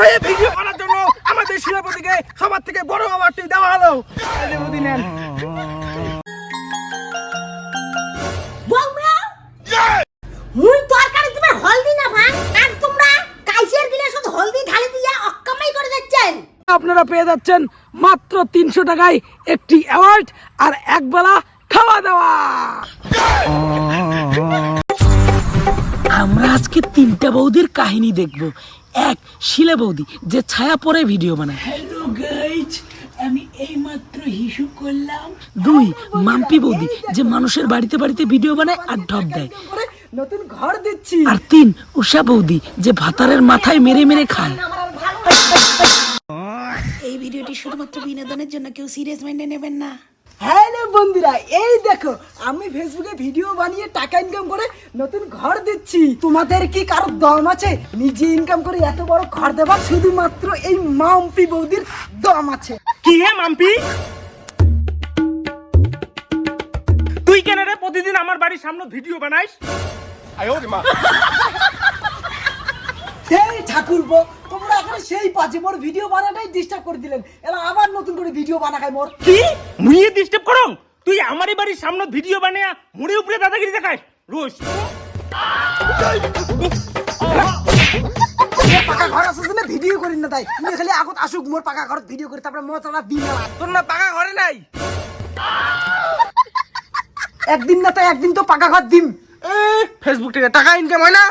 হয়ে ভিডিও করার জন্য আমাদের শিলাপতিকে সবার থেকে বড় অ্যাওয়ার্ডটি দেওয়া হলো। নেন মুই তরকারি তুমি হলদি না ভাই আর তোমরা কাইসের গিলে শুধু হলদি ঢালি দিয়া অক্কামাই করে যাচ্ছেন। আপনারা পেয়ে যাচ্ছেন মাত্র তিনশো টাকায় একটি অ্যাওয়ার্ড আর একবেলা খাওয়া দাওয়া। আমরা আজকে তিনটা বৌদির কাহিনী দেখব। এক শিলা বৌদি যে ছায়া পরে ভিডিও বানায়। হ্যালো গাইজ আমি এইমাত্র হিসু করলাম। দুই মাম্পি বৌদি যে মানুষের বাড়িতে বাড়িতে ভিডিও বানায় আর ঢপ দেয়। নতুন ঘর দিচ্ছি। আর তিন উষা বৌদি যে ভাতারের মাথায় মেরে মেরে খায়। এই ভিডিওটি শুধুমাত্র বিনোদনের জন্য কেউ সিরিয়াস মাইন্ডে নেবেন না। হ্যালো বন্ধুরা এই দেখো আমি ফেসবুকে ভিডিও বানিয়ে টাকা ইনকাম করে নতুন ঘর দিচ্ছি। তোমাদের কি কারও দম আছে? নিজে ইনকাম করে এত বড় ঘর দেবা শুধুমাত্র এই মাম্পি বৌদির দম আছে। কি হে মাম্পি? তুই কেন রে প্রতিদিন আমার বাড়ির সামনে ভিডিও বানাইস? এই ঠাকুরপো এখন সেই পাঁচে মোর ভিডিও বানাটাই ডিস্টার্ব করে দিলেন। এলা আবার নতুন করে ভিডিও বানাখাই মোর। কি? মুইয়ে ডিস্টার্ব করং? তুই আমারই বাড়ির সামনে ভিডিও বানিয়ে মুড়ি উপরে দাদাগিরি রোজ পাকা ঘর আছে জন্য ভিডিও করি না তাই। তুমি খালি আগত আসুক মোর পাকা ঘর ভিডিও করে তারপরে মজাটা দিন তোর না পাকা ঘরে নাই? একদিন না তাই একদিন তো পাকা ঘর দিম। ফেসবুক থেকে টাকা ইনকাম হয় না?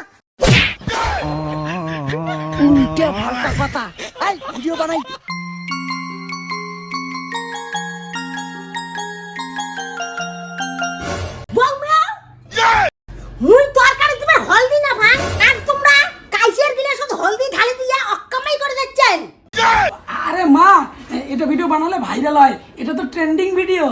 উল্টা পাল্টা কথা? এই ভিডিও বানাই। মুই তরকারি তুমি হলদি না ভাই। আর তোমরা কাইসের গিলে শুধু হলদি ঢালি দিয়া অক্কামাই করে যাচ্ছেন। আরে মা এটা ভিডিও বানালে ভাইরাল হয়। এটা তো ট্রেন্ডিং ভিডিও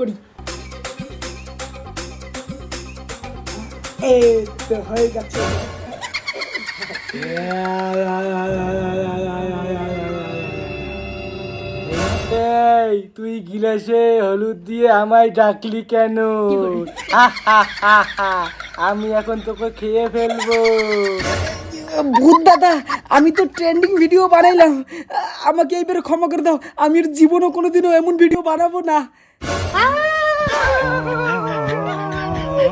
করি। এই তো হয়ে গেছে। এই তুই গিলাসে হলুদ দিয়ে আমায় ডাকলি কেন। আমি এখন তোকে খেয়ে ফেলব। ভূত দাদা আমি তো ট্রেন্ডিং ভিডিও বানাইলাম আমাকে এইবারে ক্ষমা করে দাও আমি আর জীবনও কোনোদিনও এমন ভিডিও বানাবো না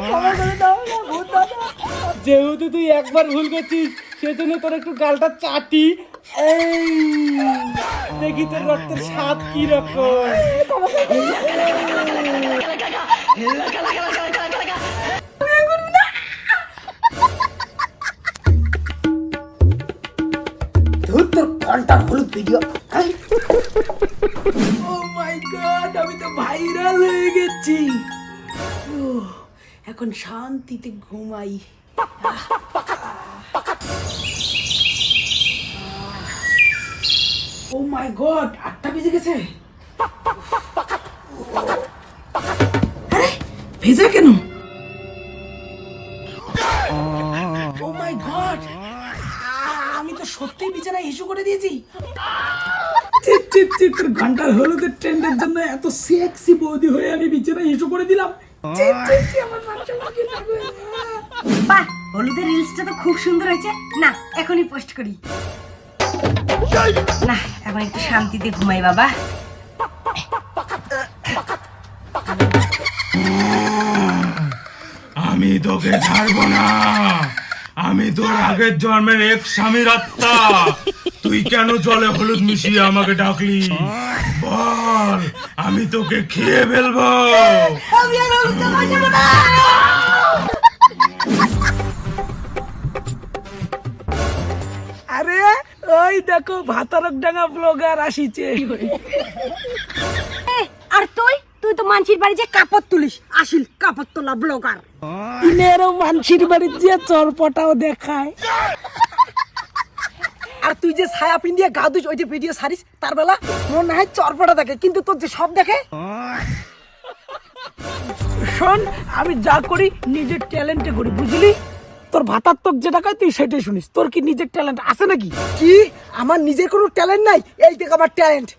ক্ষমা করে দাও না, ভূত দাদা। যেহেতু তুই একবার ভুল করছিস সেজন্য তোর একটু গালটা চাটি এই দেখি তোর রক্তের স্বাদ কি রকম ঘণ্টার হলুদ ভিডিও ও মাই গড আমি তো ভাইরাল হয়ে গেছি। এখন শান্তিতে ঘুমাই। ও মাই গড আটটা বেজে গেছে। ভেজা কেন? আমি তো সত্যি বিছানায় ইস্যু করে দিয়েছি। চিত চিত চিত তোর ঘণ্টার হলুদের ট্রেন্ডের জন্য এত সেক্সি বৌদি হয়ে আমি বিছানায় ইস্যু করে দিলাম। আমার বাহ হলুদের রিলসটা তো খুব সুন্দর হয়েছে। না এখনই পোস্ট করি। না এখন একটু শান্তিতে ঘুমাই বাবা। আমি তোকে ছাড়বো না। আমি তোর আগের জন্মের এক স্বামীর আত্মা। তুই কেন জলে হলুদ মিশিয়ে আমাকে ডাকলি? বল আমি তোকে খেয়ে ফেলব। আরে ওই দেখো ভাতারক ডাঙ্গা ব্লগার আসিছে। আর তুই? তুই তো মানসির বাড়ি যে কাপড় তুলিস আসিল কাপড় তোলা ব্লগার। দিনেরও মানসির বাড়ির যে চরপটাও দেখায়। আর তুই যে ছায়া পিন দিয়ে গা ওইটা ভিডিও সারিস তার বেলা মনে না হয় চরপটা দেখে কিন্তু তোর যে সব দেখে? শোন আমি যা করি নিজের ট্যালেন্টে করি বুঝলি? তোর ভাতার তোক যেটা কয় তুই সেটাই শুনিস। তোর কি নিজের ট্যালেন্ট আছে নাকি? কি? আমার নিজের কোনো ট্যালেন্ট নাই? এই থেকে আমার ট্যালেন্ট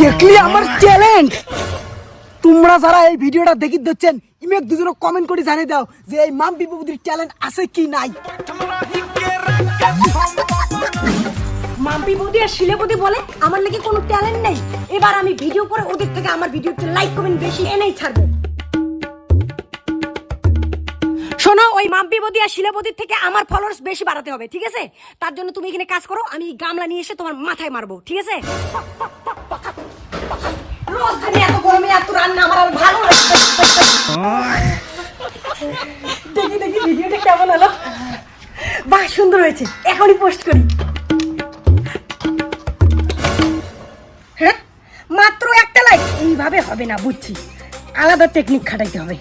দেখলি আমার ট্যালেন্ট তোমরা যারা এই ভিডিওটা দেখি দিচ্ছেন ইমেক দুজনে কমেন্ট করে জানিয়ে দাও যে এই মাম বিপবুদির ট্যালেন্ট আছে কি নাই। মাম্পি বৌদি আর বলে আমার নাকি কোনো ট্যালেন্ট নেই। এবার আমি ভিডিও করে ওদের থেকে আমার ভিডিওতে লাইক কমেন্ট বেশি এনেই ছাড়বো। শোনো, ওই মাম্পি বৌদি আর শিলে বৌদির থেকে আমার ফলোয়ার্স বেশি বাড়াতে হবে, ঠিক আছে? তার জন্য তুমি এখানে কাজ করো, আমি গামলা নিয়ে এসে তোমার মাথায় মারবো, ঠিক আছে? এত গরমে এত রান্না আমার দেখি দেখি ভিডিওটা কেমন হলো? বাহ, সুন্দর হয়েছে, এখনই পোস্ট করি। হ্যাঁ? মাত্র একটা লাইক এইভাবে হবে না, বুঝছি। আলাদা টেকনিক খাটাইতে হবে।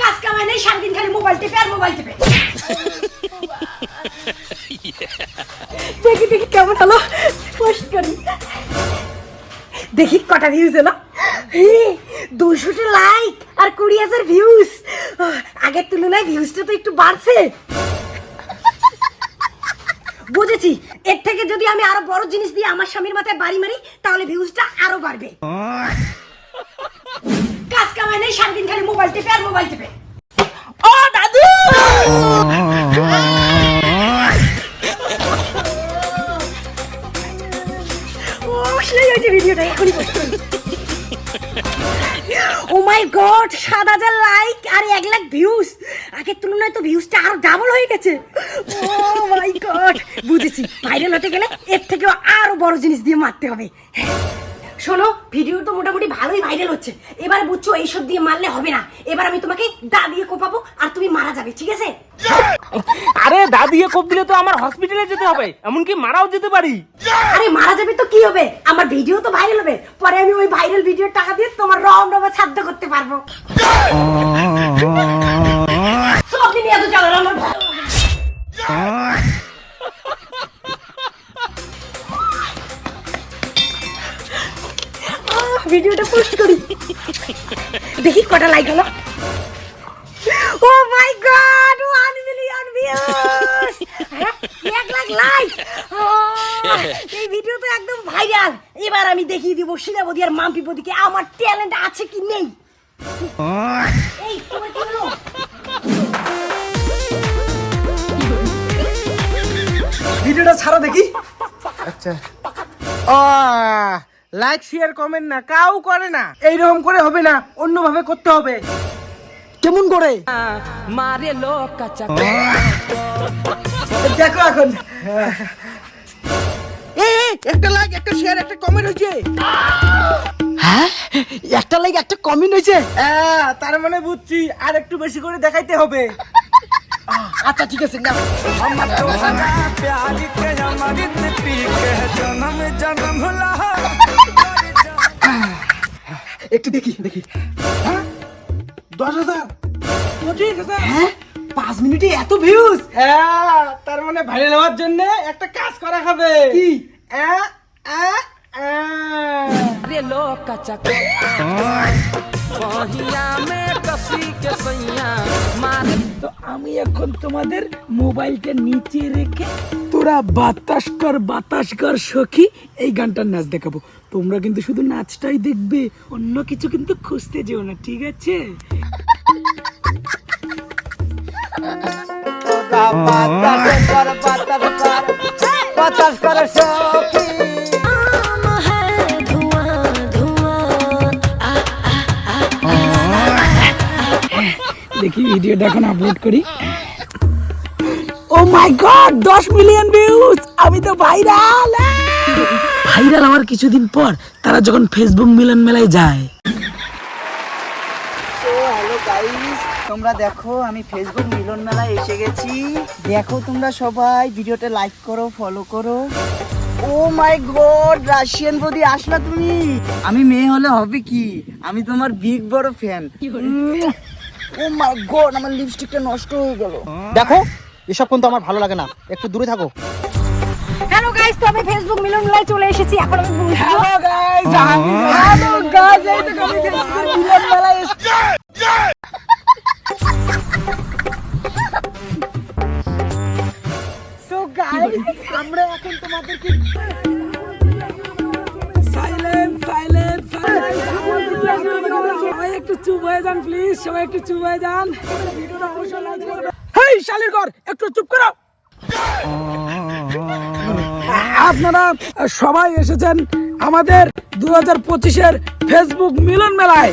কাজ কামাই নেই সারাদিন খালি মোবাইল টিপে আর মোবাইল টিপে। দেখি দেখি কেমন হলো। পোস্ট করি। দেখি কটা ভিউজ এলো। দুশোটা লাইক আর কুড়ি হাজার ভিউজ আগের তুলনায় ভিউজটা তো একটু বাড়ছে। বুঝেছি। এর থেকে যদি আমি আরও বড় জিনিস দিয়ে আমার স্বামীর মাথায় বাড়ি মারি তাহলে ভিউজটা আরও বাড়বে। কাজ কামাই নেই সারাদিন খালি মোবাইল টিপে আর মোবাইল টিপে। ও দাদু! ও সেই হয়েছে ভিডিওটা এখনই ও মাই গড সাত হাজার লাইক আর এক লাখ ভিউজ আগের তুলনায় তো ভিউজটা আরও ডাবল হয়ে গেছে। ও মাই গড বুঝেছি। ভাইরাল হতে গেলে এর থেকেও আরও বড় জিনিস দিয়ে মারতে হবে। শোনো ভিডিও তো মোটামুটি ভালোই ভাইরাল হচ্ছে। এবার বুঝছ এইসব দিয়ে মারলে হবে না। এবার আমি তোমাকে দা দিয়ে কোপাবো আর তুমি মারা যাবে ঠিক আছে? আরে দা দিয়ে কোপ দিলে তো আমার হসপিটালে যেতে হবে। এমনকি মারাও যেতে পারি। আরে মারা যাবে তো কি হবে? আমার ভিডিও তো ভাইরাল হবে। পরে আমি ওই ভাইরাল ভিডিওর টাকা দিয়ে তোমার রম রমা ছাদ্য করতে পারব। সব দিন এত চালানো আমার ভিডিওটা পোস্ট করি। দেখি কটা লাইক হলো। ও my god one million views এক লাখ লাইক এই ভিডিও তো একদম ভাইরাল এবার আমি দেখিয়ে দিব শিলাবতী আর মাম্পি বদিকে আমার ট্যালেন্ট আছে কি নেই? এই তোমার কি হলো? ভিডিওটা ছাড়া দেখি। আচ্ছা। ও লাইক শেয়ার কমেন্ট না কাউ করে না। এইরকম করে হবে না অন্যভাবে করতে হবে। কেমন করে? মারে লোক দেখো এখন। এই এই, একটা লাইক একটা শেয়ার একটা কমেন্ট হয়েছে। হ্যাঁ? একটা লাইক একটা কমেন্ট হয়েছে? হ্যাঁ তার মানে বুঝছি আর একটু বেশি করে দেখাইতে হবে। আচ্ছা ঠিক আছে না একটু দেখি দেখি। দশ হাজার? পঁচিশ হাজার? হ্যাঁ? পাঁচ মিনিটে এত ভিউজ হ্যাঁ তার মানে ভাইরাল হওয়ার জন্য একটা কাজ করা হবে। কি? আ, আ, আ। তো আমি এখন তোমাদের মোবাইলটা নিচে রেখে তোরা বাতাস কর বাতাস কর, সখী। এই গানটার নাচ দেখাবো। তোমরা কিন্তু শুধু নাচটাই দেখবে, অন্য কিছু কিন্তু খুঁজতে যেও না, ঠিক আছে? দেখি ভিডিওটা এখন আপলোড করি। ও মাই গড দশ মিলিয়ন ভিউজ আমি তো ভাইরাল ভাইরাল হওয়ার কিছুদিন পর তারা যখন ফেসবুক মিলন মেলায় যায়। তো হ্যালো গাইস তোমরা দেখো আমি ফেসবুক মিলন মেলায় এসে গেছি। দেখো তোমরা সবাই ভিডিওতে লাইক করো ফলো করো। ও মাই গড রাশিয়ান বৌদি আসলা তুমি? আমি মেয়ে হলে হবে কি? আমি তোমার বিগ বড় ফ্যান ও মাই গড আমার লিপস্টিকটা নষ্ট হয়ে গেল। দেখো এসব কিন্তু আমার ভালো লাগে না। একটু দূরে থাকো। হ্যালো গাইস তো আমি ফেসবুক মিলন মেলায় চলে এসেছি। এখন আমি হ্যালো গাইস হ্যালো গাইস এই দেখো আমি ফেসবুকে মিলন মেলায় এসেছি। তো গাইস আমরা এখন তোমাদেরকে যান প্লিজ সবাই একটু চুপ হয়ে যান হেই শালির ঘর একটু চুপ করো। আপনারা সবাই এসেছেন আমাদের দু হাজার পঁচিশের ফেসবুক মিলন মেলায়,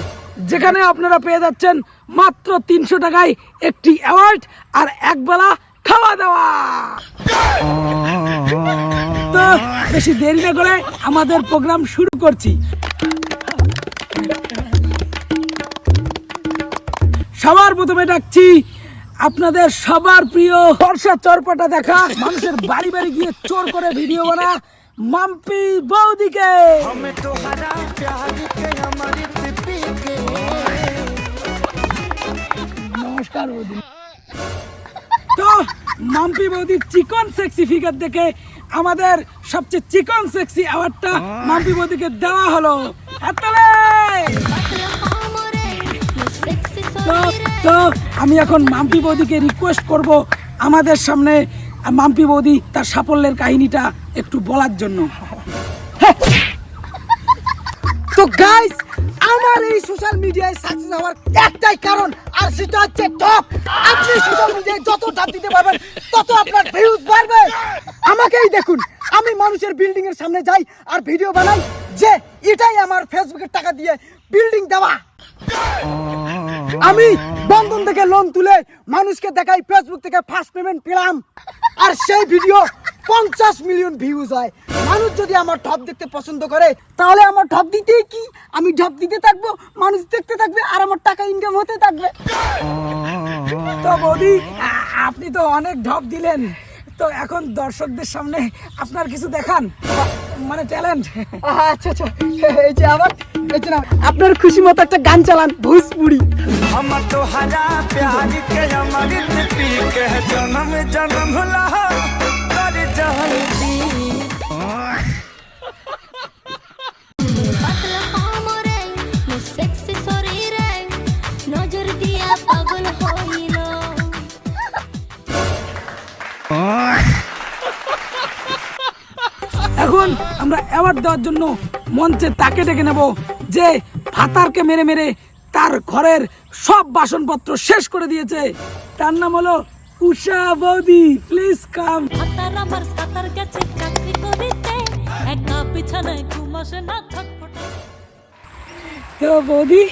যেখানে আপনারা পেয়ে যাচ্ছেন মাত্র তিনশো টাকায় একটি অ্যাওয়ার্ড আর একবেলা খাওয়া দাওয়া। তো বেশি দেরি না করে আমাদের প্রোগ্রাম শুরু করছি। সবার প্রথমে ডাকছি আপনাদের সবার প্রিয় বর্ষা চরপাটা দেখা। মানুষের বাড়ি বাড়ি গিয়ে চোর করে ভিডিও বানা। মাম্পি বৌদিকে। নমস্কার বৌদি। তো মাম্পি বৌদির চিকন সেক্সি ফিগার দেখে আমাদের সবচেয়ে চিকন সেক্সি অ্যাওয়ার্ডটা মাম্পি বৌদিকে দেওয়া হলো। হাততালি! তো আমি এখন মাম্পি বৌদিকে রিকোয়েস্ট করব আমাদের সামনে। মাম্পি বৌদি তার সাফল্যের কাহিনীটা একটু বলার জন্য। তো গাইস আমার এই সোশ্যাল মিডিয়ায় সাকসেস হওয়ার একটাই কারণ, আর সেটা হচ্ছে টপ আপনি সোশ্যাল মিডিয়ায় যত টপ দিতে পারবেন, তত আপনার ভিউজ বাড়বে। আমাকেই দেখুন, আমি মানুষের বিল্ডিং এর সামনে যাই আর ভিডিও বানাই, যে এটাই আমার ফেসবুকের টাকা দিয়ে বিল্ডিং দেওয়া। আমি বন্ধন থেকে লোন তুলে মানুষকে দেখাই ফেসবুক থেকে ফার্স্ট পেমেন্ট পেলাম। আর সেই ভিডিও পঞ্চাশ মিলিয়ন ভিউজ হয়। মানুষ যদি আমার ঢপ দেখতে পছন্দ করে, তাহলে আমার ঢপ দিতেই কি? আমি ঢপ দিতে থাকব, মানুষ দেখতে থাকবে, আর আমার টাকা ইনকাম হতে থাকবে। তো বৌদি, আপনি তো অনেক ঢপ দিলেন। তো এখন দর্শকদের সামনে আপনার কিছু দেখান। মানে ট্যালেন্ট আচ্ছা আচ্ছা। এই যে আবার এই আপনার খুশি মতো একটা গান চালান ভোজপুরি। আমার তো হাজার প্যার কে আমার কে তোর আমরা অ্যাওয়ার্ড দেওয়ার জন্য মঞ্চে তাকে ডেকে নেব যে ভাতারকে মেরে মেরে তার ঘরের সব বাসনপত্র শেষ করে দিয়েছে। তার নাম হলো উষা বৌদি। প্লিজ কাম তো বৌদি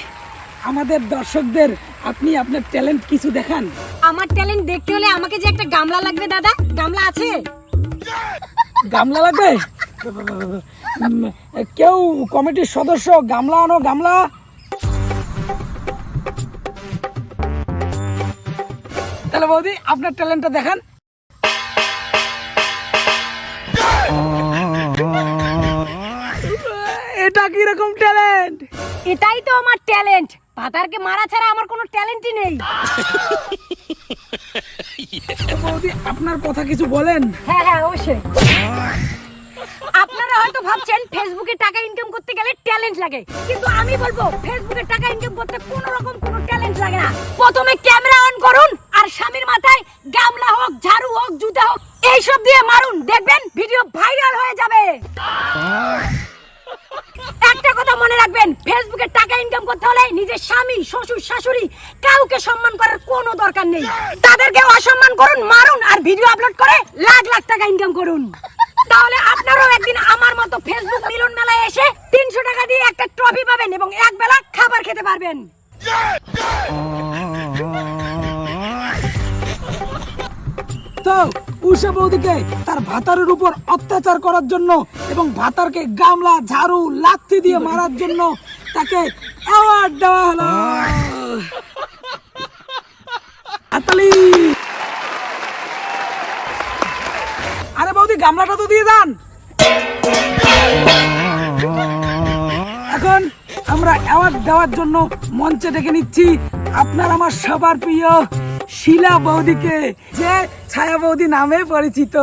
আমাদের দর্শকদের আপনি আপনার ট্যালেন্ট কিছু দেখান। আমার ট্যালেন্ট দেখতে হলে আমাকে যে একটা গামলা লাগবে দাদা? গামলা আছে? গামলা লাগবে? কেউ কমিটির সদস্য গামলা আনো গামলা। তাহলে বৌদি আপনার ট্যালেন্টটা দেখান। এটা কীরকম ট্যালেন্ট এটাই তো আমার ট্যালেন্ট পাতারকে মারা ছাড়া আমার কোনো ট্যালেন্টই নেই। বৌদি আপনার কথা কিছু বলেন। হ্যাঁ হ্যাঁ অবশ্যই। আপনারা হয়তো ভাবছেন ফেসবুকে টাকা ইনকাম করতে গেলে ট্যালেন্ট লাগে। কিন্তু আমি বলব ফেসবুকে টাকা ইনকাম করতে কোনো রকম কোনো ট্যালেন্ট লাগে না। প্রথমে ক্যামেরা অন করুন, আর স্বামীর মাথায় গামলা হোক, ঝাড়ু হোক, জুতা হোক, এইসব দিয়ে মারুন। দেখবেন ভিডিও ভাইরাল হয়ে যাবে। একটা কথা মনে রাখবেন ফেসবুকে টাকা ইনকাম করতে হলে নিজের স্বামী, শ্বশুর, শাশুড়ি কাউকে সম্মান করার কোনো দরকার নেই। তাদেরকে অসম্মান করুন, মারুন আর ভিডিও আপলোড করে লাখ লাখ টাকা ইনকাম করুন। তাহলে আপনারাও একদিন আমার মতো ফেসবুক মিলন মেলায় এসে তিনশো টাকা দিয়ে একটা ট্রফি পাবেন এবং এক বেলা খাবার খেতে পারবেন। তো উষা বৌদিকে তার ভাতারের উপর অত্যাচার করার জন্য এবং ভাতারকে গামলা, ঝাড়ু, লাথি দিয়ে মারার জন্য তাকে অ্যাওয়ার্ড দেওয়া হলো। হাতালি। আরে বৌদি, গামলাটা তো দিয়ে যান। এখন আমরা অ্যাওয়ার্ড দেওয়ার জন্য মঞ্চে ডেকে নিচ্ছি আপনার আমার সবার প্রিয় শিলা বৌদিকে যে ছায়া বৌদি নামে পরিচিত।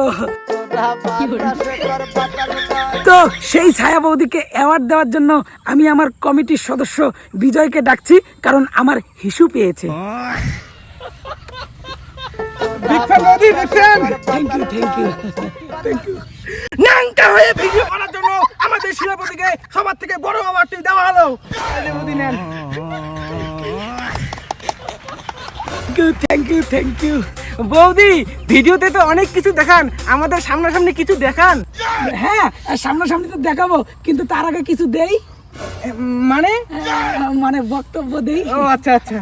তো সেই ছায়া বৌদিকে অ্যাওয়ার্ড দেওয়ার জন্য আমি আমার কমিটির সদস্য বিজয়কে ডাকছি কারণ আমার হিসু পেয়েছে। Thank you thank you thank you ন্যাংটা হয়ে ভিডিও করার জন্য আমাদের শিলাপতিকে সবার থেকে বড় অ্যাওয়ার্ডটি দেওয়া হলো। নেন। থ্যাংক ইউ থ্যাংক ইউ বৌদি ভিডিওতে তো অনেক কিছু দেখান। আমাদের সামনাসামনি কিছু দেখান। হ্যাঁ সামনাসামনি তো দেখাবো কিন্তু তার আগে কিছু দেই। মানে? মানে বক্তব্য দেই। ও আচ্ছা আচ্ছা।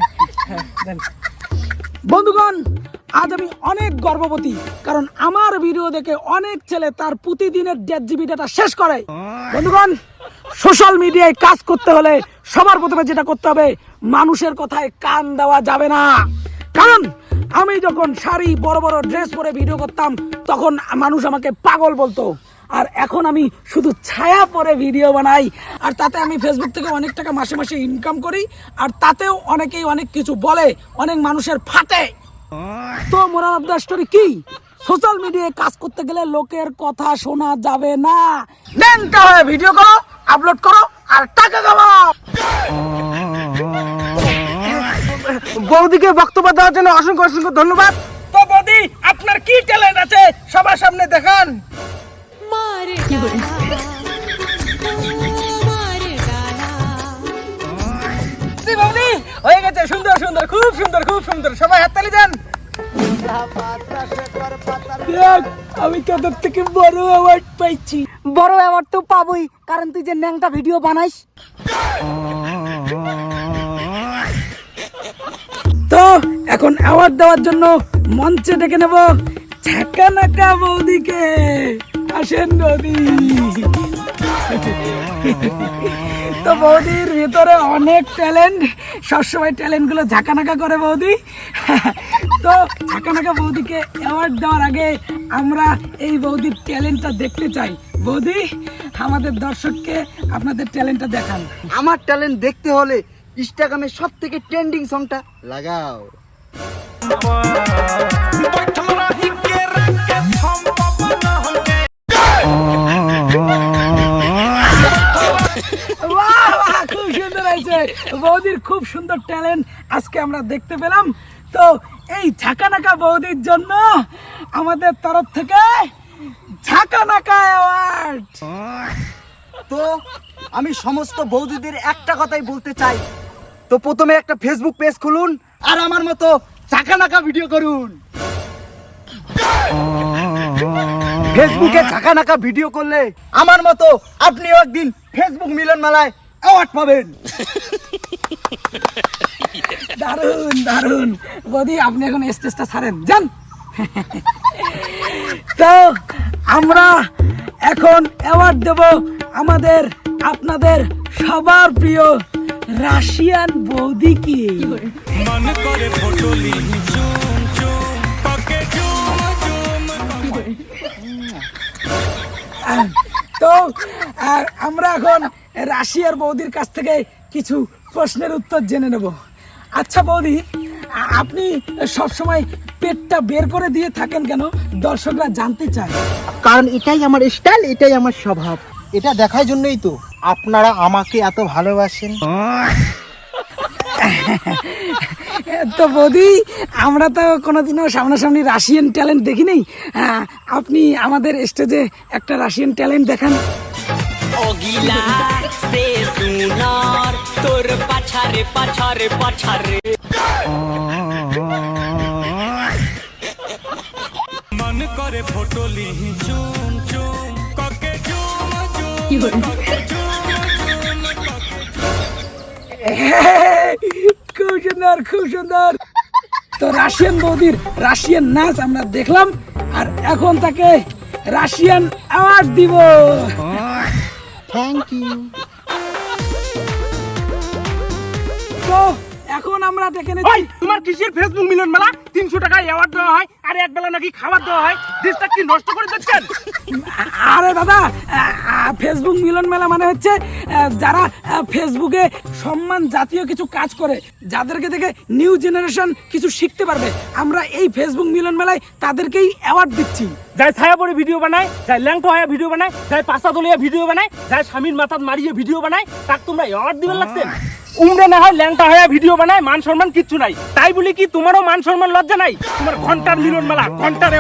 বন্ধুগণ আজ আমি অনেক গর্ববতী কারণ আমার ভিডিও দেখে অনেক ছেলে তার প্রতিদিনের দেড় জিবি ডাটা শেষ করে। বন্ধুগণ সোশ্যাল মিডিয়ায় কাজ করতে হলে সবার প্রথমে যেটা করতে হবে মানুষের কথায় কান দেওয়া যাবে না। কারণ আমি যখন শাড়ি, বড় বড় ড্রেস পরে ভিডিও করতাম, তখন মানুষ আমাকে পাগল বলতো। আর এখন আমি শুধু ছায়া পরে ভিডিও বানাই, আর তাতে আমি ফেসবুক থেকে অনেক টাকা মাসে মাসে ইনকাম করি, আর তাতেও অনেকেই অনেক কিছু বলে, অনেক মানুষের ফাটে। তো মোরাল অফ দ্য স্টোরি কি? সোশ্যাল মিডিয়ায় কাজ করতে গেলে লোকের কথা শোনা যাবে না। ন্যাংটা হয়ে ভিডিও করো আপলোড করো, আর টাকা কামাও। বৌদিকে বক্তব্য দেওয়ার জন্য অসংখ্য অসংখ্য ধন্যবাদ। তো বৌদি আপনার কি ট্যালেন্ট আছে? সবার সামনে দেখান। মারে মারে ডালা। জি বৌদি হয়ে গেছে। সুন্দর সুন্দর খুব সুন্দর খুব সুন্দর। সবাই হাততালি দেন। আমি তোদের থেকে বড় অ্যাওয়ার্ড পাইছি। বড় অ্যাওয়ার্ড তো পাবই কারণ তুই যে ন্যাংটা ভিডিও বানাইস। তো এখন অ্যাওয়ার্ড দেওয়ার জন্য মঞ্চে ডেকে নেব নাকা বৌদিকে। আসেন বৌদি। তো বৌদির ভিতরে অনেক ট্যালেন্ট সবসময় ট্যালেন্টগুলো ঝাঁকানাকা করে বৌদি। তো ঝাঁকানাকা বৌদিকে অ্যাওয়ার্ড দেওয়ার আগে আমরা এই বৌদির ট্যালেন্টটা দেখতে চাই। বৌদি, আমাদের দর্শককে আপনাদের ট্যালেন্টটা দেখান। আমার ট্যালেন্ট দেখতে হলে ইনস্টাগ্রামে সব থেকে ট্রেন্ডিং সংটা লাগাও। খুব সুন্দর বৌদির খুব সুন্দর ট্যালেন্ট আজকে আমরা দেখতে পেলাম। তো এই ঝাঁকানাকা বৌদির জন্য আমাদের তরফ থেকে ঝাঁকানাকা অ্যাওয়ার্ড তো আমি সমস্ত বৌদিদের একটা কথাই বলতে চাই। তো প্রথমে একটা ফেসবুক পেজ খুলুন আর আমার মতো চাকা নাকা ভিডিও করুন। ফেসবুকে ঝাঁকা নাকা ভিডিও করলে আমার মতো আপনিও একদিন ফেসবুক মিলন মেলায় অ্যাওয়ার্ড পাবেন। দারুণ দারুণ বৌদি আপনি এখন স্টেজটা ছাড়েন। যান। তো আমরা এখন অ্যাওয়ার্ড দেব আমাদের, আপনাদের সবার প্রিয় রাশিয়ান বৌদি কি? তো আর আমরা এখন রাশিয়ার বৌদির কাছ থেকে কিছু প্রশ্নের উত্তর জেনে নেব। আচ্ছা বৌদি আপনি সবসময় পেটটা বের করে দিয়ে থাকেন কেন? দর্শকরা জানতে চায়। কারণ এটাই আমার স্টাইল এটাই আমার স্বভাব। এটা দেখার জন্যই তো আপনারা আমাকে এত ভালোবাসেন। তো বৌদি আমরা তো কোনোদিনও সামনাসামনি রাশিয়ান ট্যালেন্ট দেখিনি আপনি আমাদের স্টেজে একটা রাশিয়ান ট্যালেন্ট দেখান। মন করে ফটো লিহি চুন কি বলি খুব সুন্দর খুব সুন্দর। তো রাশিয়ান বৌদির রাশিয়ান নাচ আমরা দেখলাম আর এখন তাকে রাশিয়ান অ্যাওয়ার্ড দিব। থ্যাংক ইউ এখন আমরা দেখে তোমার কিসের ফেসবুক মিলন মেলা? তিনশো টাকা অ্যাওয়ার্ড দেওয়া হয় আর এক বেলা নাকি খাবার দেওয়া হয়। দেশটা কি নষ্ট করে দিচ্ছেন? আরে দাদা ফেসবুক মিলন মেলা মানে হচ্ছে যারা ফেসবুকে সম্মান জাতীয় কিছু কাজ করে যাদেরকে দেখে নিউ জেনারেশন কিছু শিখতে পারবে। আমরা এই ফেসবুক মিলন মেলায় তাদেরকেই অ্যাওয়ার্ড দিচ্ছি। যাই ছায়া পরে ভিডিও বানায় যাই ল্যাংটো হয়ে ভিডিও বানায় যাই পাশা দলিয়া ভিডিও বানায় যাই স্বামীর মাথাত মারিয়ে ভিডিও বানায় তাক তোমরা অ্যাওয়ার্ড দিবেন লাগছেন উমরে না হয়, ল্যাংটা হয়ে ভিডিও বানায়, মান সম্মান কিচ্ছু নাই। তাই বলি কি, তোমারও মান সম্মান লজ্জা নাই? তোমার ঘণ্টার মিলন মেলা ঘণ্টার